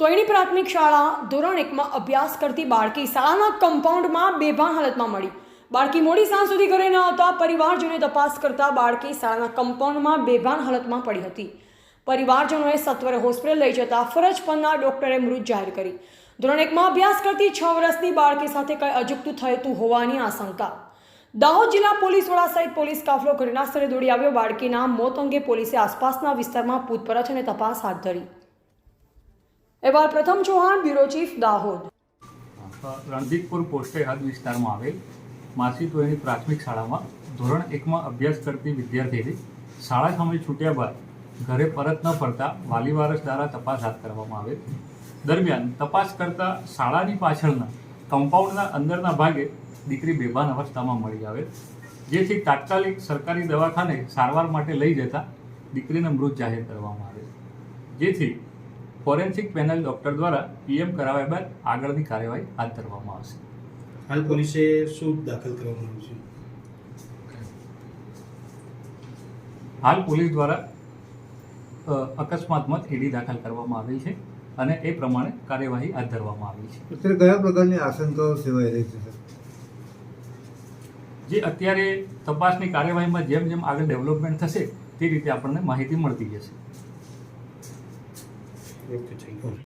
તોયણી પ્રાથમિક શાળા ધોરણ એકમાં અભ્યાસ કરતી બાળકી શાળાના કમ્પાઉન્ડમાં બેભાન હાલતમાં મળી. બાળકી મોડી સાંજ સુધી ઘરે ન આવતા પરિવારજનોએ તપાસ કરતા બાળકી શાળાના કમ્પાઉન્ડમાં બેભાન હાલતમાં પડી હતી. પરિવારજનોએ સત્વરે હોસ્પિટલ લઈ જતા ફરજ પરના ડોક્ટરે મૃત જાહેર કરી. ધોરણ એકમાં અભ્યાસ કરતી છ વર્ષની બાળકી સાથે કંઈ અજુગતું થયું હોવાની આશંકા. દાહોદ જિલ્લા પોલીસ વડા સહિત પોલીસ કાફલો ઘટના સ્થળે દોડી આવ્યો. બાળકીના મોત અંગે પોલીસે આસપાસના વિસ્તારમાં પૂછપરછ અને તપાસ હાથ ધરી. એવા પ્રથમ ચૌહાણ બ્યુરો ચીફ દાહોદ. રણજીતપુર પોસ્ટે હદ વિસ્તારમાં આવેલ માસી તોયની પ્રાથમિક શાળામાં ધોરણ એકમાં અભ્યાસ કરતી વિદ્યાર્થીની શાળા સમય છૂટ્યા બાદ ઘરે પરત ન ફરતા વાલી વારસ દ્વારા તપાસ હાથ કરવામાં આવેલ. દરમિયાન તપાસ કરતા શાળાની પાછળના કમ્પાઉન્ડના અંદરના ભાગે દીકરી બેભાન અવસ્થામાં મળી આવે જેથી તાત્કાલિક સરકારી દવાખાને સારવાર માટે લઈ જતા દીકરીને મૃત જાહેર કરવામાં આવે જેથી ફોરેન્સિક પેનલ ડોક્ટર દ્વારા પીએમ કરાવ્યા બાદ આગળની કાર્યવાહી હાથ ધરવામાં આવશે. હાલ પોલીસે શું દાખલ કરવામાં આવ્યું છે? હાલ પોલીસ દ્વારા અકસ્માતમાં ઈડી દાખલ કરવામાં આવી છે અને એ પ્રમાણે કાર્યવાહી હાથ ધરવામાં આવી છે. અત્યારે કયા પ્રકારની આશંકાઓ સેવાઈ રહી છે જે અત્યારે તપાસની કાર્યવાહીમાં જેમ જેમ આગળ ડેવલપમેન્ટ થશે તે રીતે આપણને માહિતી મળતી જશે. Road continues.